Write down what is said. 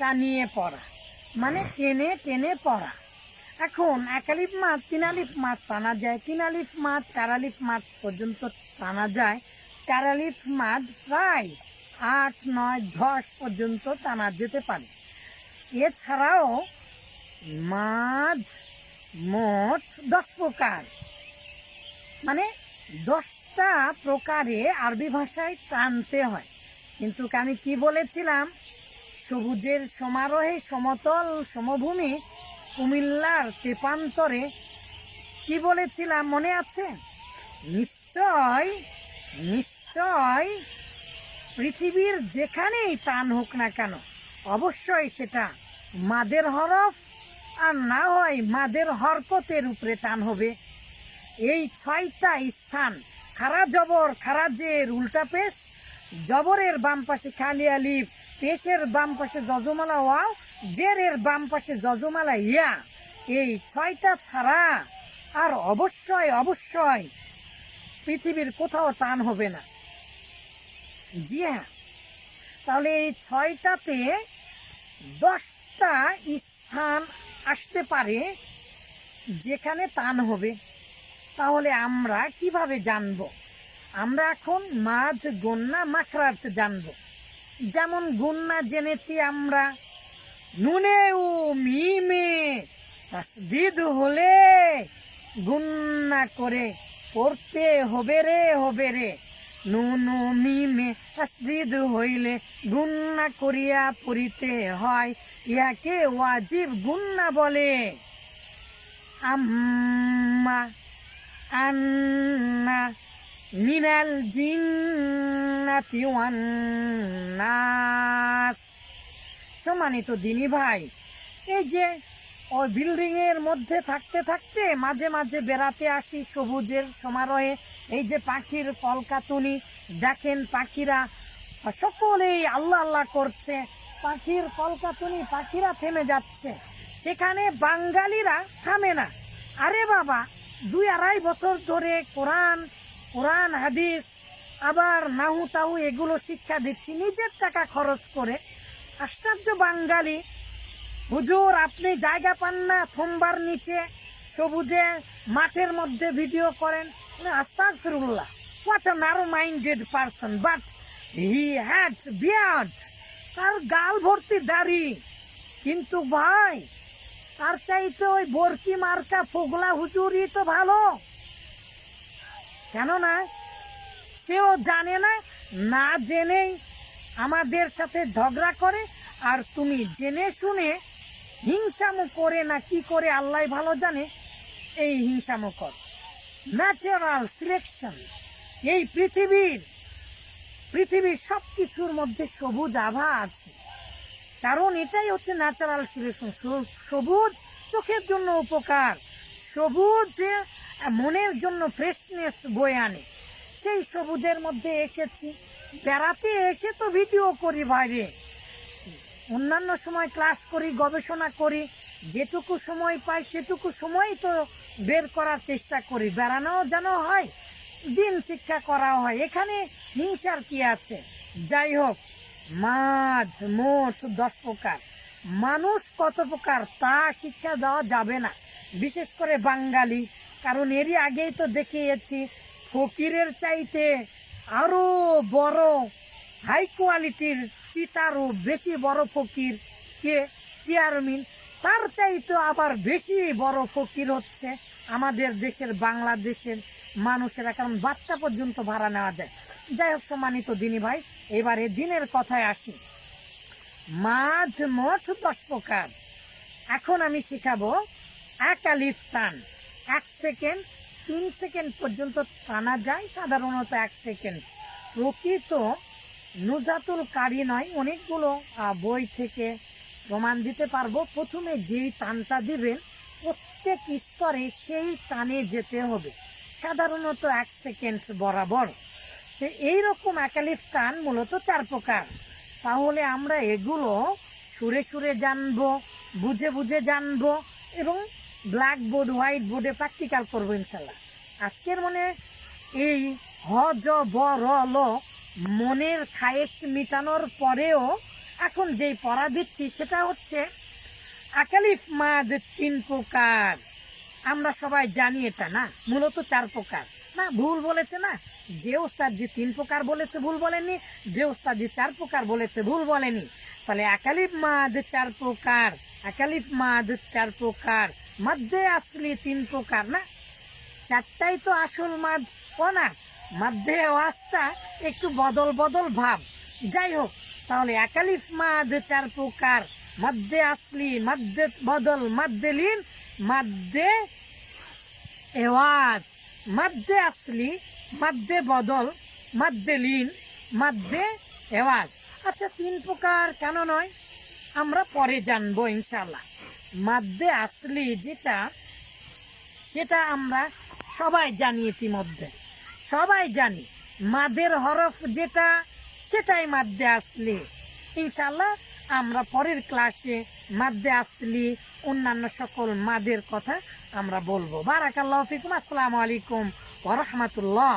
টানিয়ে পড়া। মানে টেনে টেনে পড়া। এখন এক আলিফ মাঠ তিন আলিফ মাঠ টানা যায়, তিন আলিফ মাঠ চার আলিফ মাঠ পর্যন্ত টানা যায়। চার আলিফ মাঠ প্রায় আট, নয়, দশ পর্যন্ত টানা যেতে পারে। এছাড়াও মাঝ মোট দশ প্রকার। মানে দশটা প্রকারে আরবি ভাষায় টানতে হয়। কিন্তু আমি কি বলেছিলাম? সবুজের সমারোহে সমতল সমভূমি কুমিল্লার তেপান্তরে। কি বলেছিলাম মনে আছে? নিশ্চয় নিশ্চয়। পৃথিবীর যেখানেই টান হোক না কেন, অবশ্যই সেটা মাদের হরফ, আর না হয় মাদের হরকতের উপরে টান হবে। এই ছয়টা স্থান খারা জবর খারা জের উল্টা পেশ, জবরের বাম পাশে খালি আলিফ পেশের বাম পাশে যজমালা ওয়াও, জেরের বাম পাশে যজমালা ইয়া। এই ছয়টা ছাড়া আর অবশ্যই অবশ্যই পৃথিবীর কোথাও টান হবে না। জি হ্যাঁ। তাহলে এই ছয়টাতে দশটা স্থান আসতে পারে যেখানে টান হবে। তাহলে আমরা কীভাবে জানব? আমরা এখন মাঝ গন্যা মাখরাজ জানব। যেমন গুন্না জেনেছি আমরা, নুনে উ মিমে তাসদিদ হলে গুন্না করে পড়তে হবে রে হবে রে। নুনু মিমে তাসদিদ হইলে গুন্না করিয়া পড়িতে হয় ইহাকে ওয়াজিব গুন্না বলে। আম্মা আন্না মিনাল জিন্নাতি নাস সম্মানিত দিনী ভাই, এই যে ওই বিল্ডিং এর মধ্যে থাকতে থাকতে মাঝে মাঝে বেড়াতে আসি সবুজের সমারোহে, এই যে পাখির কলকাতুনি, দেখেন পাখিরা, সকলেই আল্লাহ আল্লাহ করছে, পাখির কলকাতুনি, পাখিরা থেমে যাচ্ছে, সেখানে বাঙালিরা থামে না। আরে বাবা, দুই আড়াই বছর ধরে কোরআন কোরআন হাদিস আবার নাহু তাহু এগুলো শিক্ষা দিচ্ছি, নিজের টাকা খরচ করে। আশ্চর্য বাঙালি। হুজুর, আপনি জায়গা পান না, থম্বার নিচে সবুজে মাঠের মধ্যে ভিডিও করেন। আস্তাক ফিরুল্লাহ what a narrow minded person but he had beard তার গাল ভর্তি দাড়ি। কিন্তু ভাই, তার চাইতে ওই বরকি মার্কা ফোগলা হুজুরই তো ভালো। কেননা সেও জানে না না জেনেই আমাদের সাথে ঝগড়া করে। আর তুমি জেনে শুনে হিংসামো করে না কি করে, আল্লাহ ভালো জানে, এই হিংসামো কর। ন্যাচারাল সিলেকশন এই পৃথিবীর পৃথিবীর সব কিছুর মধ্যে সবুজ আভা আছে। কারণ এটাই হচ্ছে ন্যাচারাল সিলেকশন সবুজ চোখের জন্য উপকার। সবুজ মনের জন্য ফ্রেশনেস বয়ে আনে। সেই সবুজের মধ্যে এসেছি। বেড়াতে এসে তো ভিডিও করি বাইরে। অন্যান্য সময় ক্লাস করি, গবেষণা করি, যেটুকু সময় পাই সেটুকু সময় তো বের করার চেষ্টা করি। বেড়ানোও যেন হয়, দিন শিক্ষা করা হয়। এখানে হিংসার কি আছে? যাই হোক, মাছ, মোট দশ প্রকার। মানুষ কত প্রকার তা শিক্ষা দেওয়া যাবে না। বিশেষ করে বাঙালি, কারণ এরই আগেই তো দেখিয়েছি ফকিরের চাইতে আরও বড় হাই কোয়ালিটির চিতারও বেশি বড় ফকির কে চেয়ারম্যান? তার চাইতে আবার বেশি বড় ফকির হচ্ছে আমাদের দেশের, বাংলাদেশের মানুষেরা। কারণ বাচ্চা পর্যন্ত ভাড়া নেওয়া যায়। যাই হোক, সম্মানিত দিনী ভাই, এবারে দিনের কথায় আসি। মাঝ মঠ দশ প্রকার। এখন আমি শিখাবো এক আলিফ টান এক সেকেন্ড তিন সেকেন্ড পর্যন্ত টানা যায়, সাধারণত এক সেকেন্ড। প্রকৃত নুজাতুল কারি নয়, অনেকগুলো বই থেকে প্রমাণ দিতে পারব। প্রথমে যেই টানটা দিবেন, প্রত্যেক স্তরে সেই টানে যেতে হবে। সাধারণত এক সেকেন্ড বরাবর। তো এইরকম একালিফ টান মূলত চার প্রকার। তাহলে আমরা এগুলো সুরে সুরে জানব, বুঝে বুঝে জানব এবং ব্ল্যাক বোর্ড হোয়াইট বোর্ডে প্র্যাকটিক্যাল করব ইনশাল্লাহ। আজকের মনে এই হ জ ব র ল মনের খায়েশ মিটানোর পরেও এখন যেই পড়া দিচ্ছি সেটা হচ্ছে, আকালিফ মাদ তিন প্রকার। আমরা সবাই জানি এটা না, মূলত চার প্রকার। না, ভুল বলেছে না? যে ওস্তাদ যে তিন প্রকার বলেছে, ভুল বলেনি যে ওস্তাদ যে চার প্রকার বলেছে, ভুল বলেনি তাহলে একালিফ মাদ চার প্রকার একালিফ মাদ চার প্রকার। মধ্যে আসলি তিন প্রকার, না? চারটাই তো আসল মাদ ও না? মধ্যে ওয়াজটা একটু বদল বদল ভাব। যাই হোক, তাহলে একালিফ মাদ চার প্রকার। মধ্যে আসলি, মধ্যে বদল, মধ্যে লীন, মধ্যে এওয়াজ। মধ্যে আসলি, মধ্যে বদল, মধ্যে লীন, মধ্যে এওয়াজ। আচ্ছা তিন প্রকার কেন নয়? আমরা পরে জানব ইনশাল্লাহ মধ্যে আসলে যেটা, সেটা আমরা সবাই জানি ইতিমধ্যে। সবাই জানি, মাদের হরফ যেটা, সেটাই মাধ্যে আসলি। ইনশাল্লাহ আমরা পরের ক্লাসে মাধ্যে আসলি অন্যান্য সকল মাদের কথা আমরা বলব। বারাকাল্লাহ ফিকুম। আসসালামু আলাইকুম ওরহমতুল্লাহ